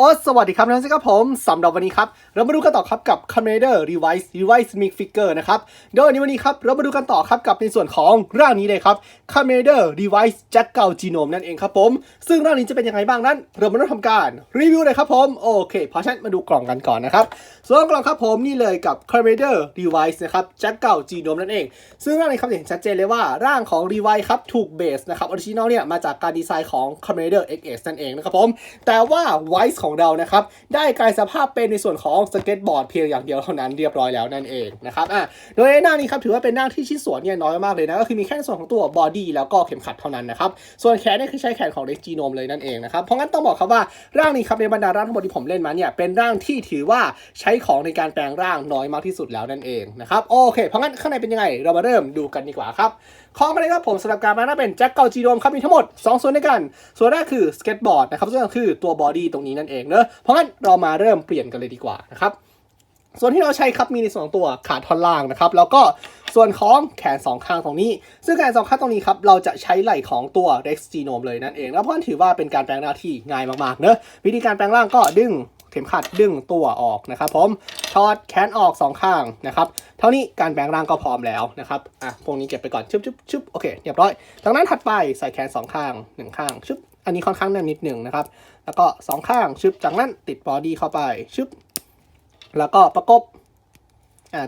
โอ้สวัสดีครับท่านผู้ชมครับผมสำหรับวันนี้ครับ เรามาดูกันต่อครับกับ Commander Revise Revise Mix Figure นะครับโดยในวันนี้ครับ เรามาดูกันต่อครับกับในส่วนของร่างนี้เลยครับ Commander Revise Jack g a l Genome นั่นเองครับผม ซึ่งร่างนี้จะเป็นยังไงบ้างนั้น เรามาเริ่มทำการรีวิวเลยครับผมโอเคเพราะฉะนั้นมาดูกล่องกันก่อนนะครับส่วนกล่องครับผมนี่เลยกับ Commander Revise นะครับ Jack g a l Genome นั่นเอง ซึ่งร่างนี้ครับเห็นชัดเจนเลยว่าร่างของ Revise ครับถูกเบสนะครับออริจินอลเนี่ยมาจากการดีไซน์ของ Commander XS นั่นเองนะครับผมแต่ว่า Wise ของเรานะครับได้กลายสภาพเป็นในส่วนของสเก็ตบอร์ดเพียงอย่างเดียวเท่านั้นเรียบร้อยแล้วนั่นเองนะครับอะโดยหน้านี้ครับถือว่าเป็นหน้าที่ชิ้นส่วนเนี่ยน้อยมากเลยนะก็คือมีแค่ส่วนของตัวบอดี้แล้วก็เข็มขัดเท่านั้นนะครับส่วนแขนนี่คือใช้แขนของเด็กจีโนมเลยนั่นเองนะครับเพราะงั้นต้องบอกครับว่าร่างนี้ครับในบรรดาร่างทั้งหมดที่ผมเล่นมาเนี่ยเป็นร่างที่ถือว่าใช้ของในการแปลงร่างน้อยมากที่สุดแล้วนั่นเองนะครับโอเคเพราะงั้นข้างในเป็นยังไง เรามาเริ่มดูกันดีกว่าครับของกันเลยครับผมสำหรับการมาหน้าเป็นแจ็คเกาจีโดมครับมีทั้งหมด 2 ส่วนด้วยกัน ส่วนแรกคือสเก็ตบอร์ดนะครับส่วนก็คือตัวบอดี้ตรงนี้นั่นเองเนอะเพราะงั้นเรามาเริ่มเปลี่ยนกันเลยดีกว่านะครับส่วนที่เราใช้ครับมีในส่วนของตัวขาท่อนล่างนะครับ แล้วก็ส่วนของแขนสองข้างตรงนี้ ซึ่งแขนสองข้างตรงนี้ครับเราจะใช้ไหล่ของตัว Rex Genome เลยนั่นเองแล้วเพราะนั้นถือว่าเป็นการแปลงร่าที่ง่ายมากๆเนอะวิธีการแปลงร่างก็ดึงเข็มขัดดึงตัวออกนะครับผมถอดแขนออกสองข้างนะครับเท่านี้การแปลงร่างก็พร้อมแล้วนะครับอะพวกนี้เก็บไปก่อนชึบชึบชึบโอเคเรียบร้อยจากนั้นถัดไปใส่แขนสองข้างหนึ่งข้างชึบ อันนี้ค่อนข้างแน่นนิดหนึ่งนะครับ แล้วก็สองข้างชึบจากนั้นติดบอดี้เข้าไปชึบแล้วก็ประกบ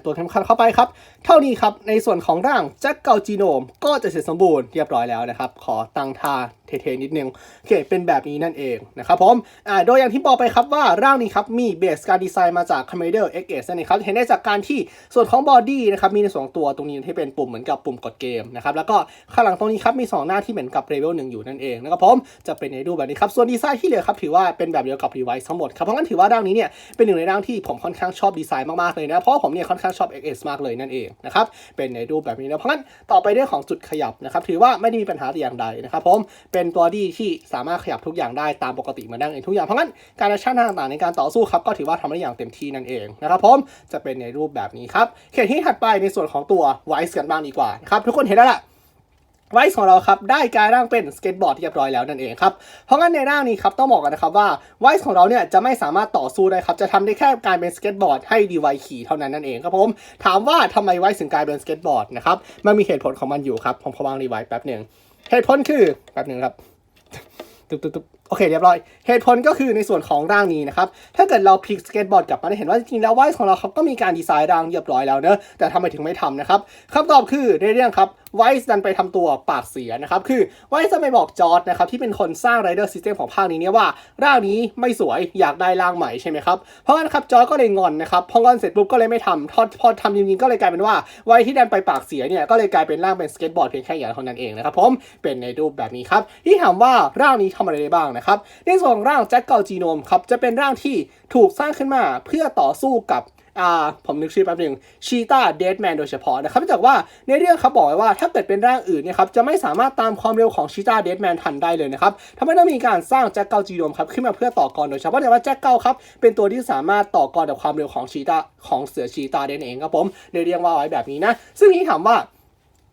ตัวเข็มขัดเข้าไปครับ เท่านี้ครับ ในส่วนของร่างแจ็คเกาจีโนม ก็จะเสร็จสมบูรณ์เรียบร้อยแล้วนะครับ ขอตั้งท่าเท่ๆนิดนึงโอเคเป็นแบบนี้นั่นเองนะครับผมอ่าโดยอย่างที่บอกไปครับว่าร่างนี้ครับ มีเบสการดีไซน์มาจาก Commander XS นั่นเองครับ เห็นได้จากการที่ส่วนของบอดี้นะครับ มีในสองตัวตรงนี้ที่เป็นปุ่มเหมือนกับปุ่มกดเกมนะครับ แล้วก็ข้างหลังตรงนี้ครับ มีสองหน้าที่เหมือนกับเลเวลหนึ่งอยู่นั่นเองนะครับผมจะเป็นในรูปแบบนี้ครับ ส่วนดีไซน์ที่เหลือครับถือว่าเป็นแบบเดียวกับ Revice ทั้งหมดครับเพราะงั้นถือว่าร่างนี้เนี่ยเป็นหนึ่งในร่างที่ผมค่อนข้างชอบดีไซน์มากๆเลยนะเพราะว่าผมเนี่ยค่อนข้างชอบ XS มากเลยนั่นเองนะครับ เป็นในรูปแบบนี้นะ เพราะงั้นต่อไปเรื่องของจุดขยับนะครับ ถือว่าไม่ได้มีปัญหาแต่อย่างใดนะครับผม เป็นตัวดีที่สามารถขยับทุกอย่างได้ตามปกติเหมือนดังเองทุกอย่าง เพราะงั้นการแอคชั่นต่างๆในการต่อสู้ครับก็ถือว่าทำได้อย่างเต็มที่นั่นเองนะครับผม จะเป็นในรูปแบบนี้ครับ เขตที่ถัดไปในส่วนของตัวไวส์กันบ้างดีกว่านะครับทุกคนเห็นแล้วล่ะ ไวส์ของเราครับได้กลายร่างเป็นสเก็ตบอร์ดที่เรียบร้อยแล้วนั่นเองครับ เพราะงั้นในร่างนี้ครับต้องบอกกันนะครับว่าไวส์ของเราเนี่ยจะไม่สามารถต่อสู้ได้ครับจะทำได้แค่การเป็นสเก็ตบอร์ดให้ดีไวขี่เท่านั้นนั่นเองครับผมถามว่าทำไมไวส์ถึงกลายเป็นสเก็ตบอร์ดนะครับมันมีเหตุผลของมันอยู่ครับผมขอวางรีไวแป๊บหนึ่งเหตุผลคือแป๊บหนึ่งครับตุ๊บตุ๊บตุ๊บโอเคเรียบร้อย เหตุผลก็คือในส่วนของร่างนี้นะครับ ถ้าเกิดเราพลิกสเก็ตบอร์ดกลับมาได้เห็นว่าจริงๆแล้วไวส์ของเราครับก็มีการดีไซน์ร่างเรียบร้อยแล้วเนอะแต่ทำไมถึงไม่ทำนะครับคำตอบคือในเรื่องครับ ไวส์ดันไปทำตัวปากเสียนะครับคือไวส์จะไปบอกจอร์ดนะครับที่เป็นคนสร้างไรเดอร์ซิสเต็มของภาคนี้เนี่ยว่าร่างนี้ไม่สวยอยากได้ร่างใหม่ใช่ไหมครับเพราะงั้นครับจอร์ดก็เลยงอนนะครับพองอนเสร็จปุ๊บก็เลยไม่ทำพอดพอทำจริงๆก็เลยกลายเป็นว่าไวส์ที่ดันไปปากเสียเนี่ยก็เลยกลายเป็นร่างเป็นสเก็ตบอร์ดเพียงแค่อย่างเท่านั้นเองนะครับผมเป็นในรูปแบบนี้ครับที่ถามว่าร่างนี้ทำอะไรได้บ้างนะครับในส่วนของร่างแจ็คเกาจีโนมครับจะเป็นร่างที่ถูกสร้างขึ้นมาเพื่อต่อสู้กับ อ่าผมนึกชื่อแป๊บหนึ่งชีตาเดดแมนโดยเฉพาะนะครับเนื่องจากว่าในเรื่องเขาบอกไว้ว่าถ้าเกิดเป็นร่างอื่นเนี่ยครับจะไม่สามารถตามความเร็วของชีตาเดดแมนทันได้เลยนะครับทำให้ต้องมีการสร้างแจ็คเกาจีโดมครับขึ้นมาเพื่อต่อกรโดยเฉพาะแต่ว่าแจ็คเกาครับเป็นตัวที่สามารถต่อกรกับความเร็วของชีตาของเสือชีตาเดนเองครับผมเลยเรียกว่าไว้แบบนี้นะซึ่งนี้ถามว่า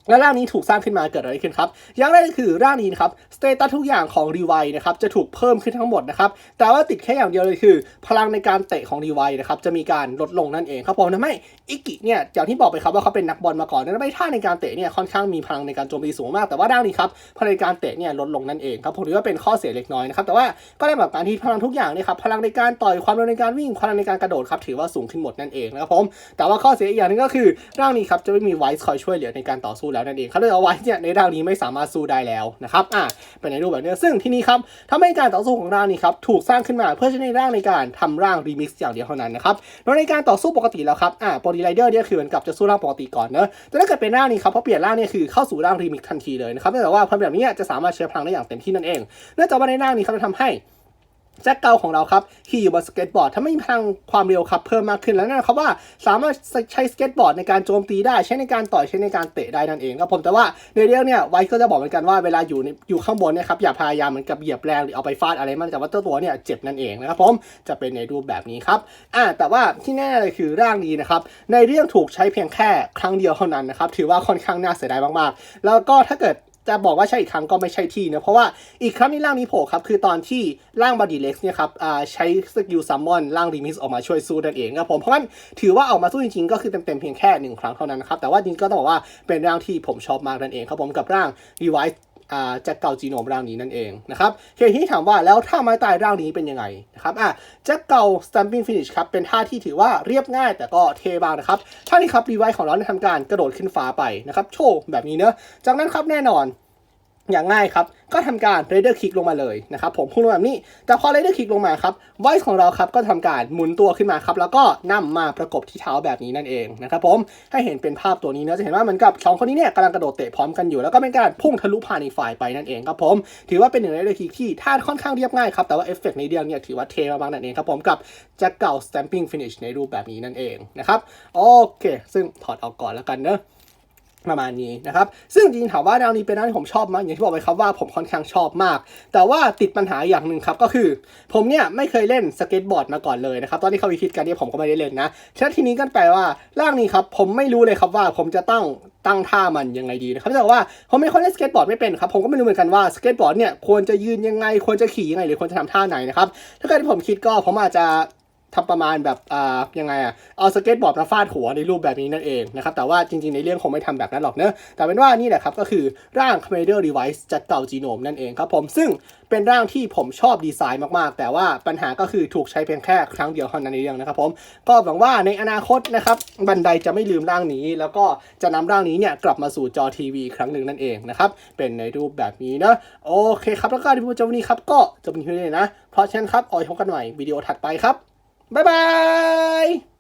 และร่างนี้ถูกสร้างขึ้นมาเกิดอะไรขึ้นครับ อย่างแรกก็คือร่างนี้นะครับสเตตัสทุกอย่างของรีไวนะครับจะถูกเพิ่มขึ้นทั้งหมดนะครับ แต่ว่าติดแค่อย่างเดียวเลยคือ พลังในการเตะของรีไวนะครับจะมีการลดลงนั่นเองครับผมทำให้อิกิเนี่ยอย่างที่บอกไปครับว่าเขาเป็นนักบอลมาก่อนนั้นไม่ท่าในการเตะเนี่ยค่อนข้างมีพลังในการโจมตีสูงมาก แต่ว่าร่างนี้ครับพลังในการเตะเนี่ยลดลงนั่นเองครับผมถือว่าเป็นข้อเสียเล็กน้อยนะครับแต่ว่าก็ได้แบบการที่พลังทุกอย่างเนี่ยครับพลังในการต่อยความเร็วในการวิ่งพลังในการกระโดดครับถือว่าสูงขึ้นหมดนั่นเองนะครับผมแต่ว่าข้อเสียอีกอย่างนึงก็คือร่างนี้ครับจะไม่มีไวส์คอยช่วยเหลือในการต่อสู้แล้วนั่นเองเขาเลยเอาไวส์เนี่ยในร่างนี้ไม่สามารถสู้ได้แล้วนะครับอะเป็นในรูปแบบนี้ซึ่งที่นี้ครับทำให้การต่อสู้ของร่างนี้ครับถูกสร้างขึ้นมาเพื่อใช้ในร่างในการทำร่างรีมิกซ์อย่างเดียวเท่านั้นนะครับโดยในการต่อสู้ปกติแล้วครับอะบอดี้ไรเดอร์เนี่ยคือเหมือนกับจะสู้ร่างปกติก่อนเนอะแต่ถ้าเกิดเป็นร่างนี้ครับพอเปลี่ยนร่างเนี่ยคือเข้าสู่ร่างรีมิกซ์ทันทีเลยนะครับเนื่องจากว่าพอแบบนี้จะสามารถใช้พลังได้อย่างเต็มที่นั่นเองเนื่องจากว่าในร่างนี้ครับจะทำให้ แจ็คเกาของเราครับขี่อยู่บนสเก็ตบอร์ดถ้าไม่มีพลังความเร็วครับเพิ่มมากขึ้นแล้วนั่นเขามว่าสามารถใช้สเก็ตบอร์ดในการโจมตีได้ใช้ในการต่อยใช้ในการเตะได้นั่นเองครับผมแต่ว่าในเรื่องเนี่ยไวท์ก็จะบอกเหมือนกันว่าเวลาอยู่ในอยู่ข้างบนเนี่ยครับอย่าพยายามเหมือนกับเหยียบแรงหรือเอาไปฟาดอะไรมันแต่ว่าเจ้าตัวเนี่ยเจ็บนั่นเองนะครับผมจะเป็นในรูปแบบนี้ครับอ่าแต่ว่าที่แน่เลยคือร่างนี้นะครับในเรื่องถูกใช้เพียงแค่ครั้งเดียวเท่านั้นนะครับถือว่าค่อนข้างน่าเสียดายมากๆ แล้วก็ถ้าเกิด จะบอกว่าใช่อีกครั้งก็ไม่ใช่ที่นะเพราะว่าอีกครั้งที่ร่างนี้โผล่ครับคือตอนที่ร่างบอดี้เล็กเนี่ยครับใช้สกิลซัมมอนร่างรีมิสออกมาช่วยสู้นั่นเองครับผมเพราะงั้นถือว่าออกมาสู้จริงๆ ก็คือเต็มๆเพียงแค่หนึ่งครั้งเท่านั้นนะครับแต่ว่าจริงก็ต้องบอกว่าเป็นร่างที่ผมชอบมากนั่นเองครับผมกับร่างรีไวซ์ จากเก่าจีโนมร่างนี้นั่นเองนะครับเคที่ถามว่าแล้วท่าไม้ตายร่างนี้เป็นยังไงนะครับอะจากเก่า stamping finish ครับเป็นท่าที่ถือว่าเรียบง่ายแต่ก็เทบางนะครับท่านี้ครับรีไวซ์ของเราได้ทำการกระโดดขึ้นฟ้าไปนะครับโชว์แบบนี้เนอะจากนั้นครับแน่นอน อย่างง่ายครับ ก็ทำการ r a d e r Kick ลงมาเลยนะครับผมพุ่งลงแบบนี้ แต่พอ r a d e r Kick ลงมาครับ Voice ของเราครับก็ทำการหมุนตัวขึ้นมาครับ แล้วก็นำมาประกบที่เท้าแบบนี้นั่นเองนะครับผมให้เห็นเป็นภาพตัวนี้นะจะเห็นว่าเหมือนกับสองคนนี้เนี่ยกำลังกระโดดเตะพร้อมกันอยู่ แล้วก็เป็นการพุ่งทะลุผ่านอีกฝ่ายไปนั่นเองครับผม ถือว่าเป็นหนึ่งใน r a d e r Kick ที่ท่าค่อนข้างเรียบง่ายครับ แต่ว่าเอฟเฟกต์ในเรื่องเนี่ยถือว่าเท่มากๆนั่นเองครับผมกับจะเก่า stamping finish ในรูปแบบนี้นั่นเองนะครับโอเค ซึ่งถอดออกก่อนแล้วกันเนอะ ประมาณนี้นะครับ ซึ่งจริงถามว่าแนวนี้เป็นแนวที่ผมชอบมากอย่างที่บอกไปครับว่าผมค่อนข้างชอบมาก แต่ว่าติดปัญหาอย่างหนึ่งครับก็คือ ผมเนี่ยไม่เคยเล่นสเก็ตบอร์ดมาก่อนเลยนะครับ ตอนที่เขาวิคิดกันเนี่ยผมก็ไม่ได้เล่นนะฉะนั้นทีนี้กันแปลว่าร่างนี้ครับผมไม่รู้เลยครับว่าผมจะตั้งตั้งท่ามันยังไงดีนะครับแต่ว่าผมเป็นคนเล่นสเก็ตบอร์ดไม่เป็นครับผมก็ไม่รู้เหมือนกันว่าสเก็ตบอร์ดเนี่ยควรจะยืนยังไงควรจะขี่ยังไงหรือควรจะทำท่าไหนนะครับถ้าเกิดที่ผมคิดก็ผมอาจจะ ทำประมาณแบบอ่ายังไงอะเอาสเก็ตบอร์ดมาฟาดหัวในรูปแบบนี้นั่นเองนะครับแต่ว่าจริงๆ ในเรื่องคงไม่ทำแบบนั้นหรอกเนอะแต่เป็นว่านี่แหละครับก็คือร่าง Commander Device จากเก่าจีโนมนั่นเองครับผมซึ่งเป็นร่างที่ผมชอบดีไซน์มากๆ แต่ว่าปัญหาก็คือถูกใช้เพียงแค่ครั้งเดียวเท่านั้นในเรื่องนะครับผมก็หวังว่าในอนาคตนะครับบันไดจะไม่ลืมร่างนี้ แล้วก็จะนำร่างนี้เนี่ยกลับมาสู่จอทีวีครั้งหนึ่งนั่นเองนะครับเป็นในรูปแบบนี้นะโอเคครับแล้วก็ที่พูดจบวันนี้ครับก็จบวันนี้นะเพราะฉะนั้นครับเอาไว้พบกันใหม่วิดีโอถัดไปครับ Bye-bye!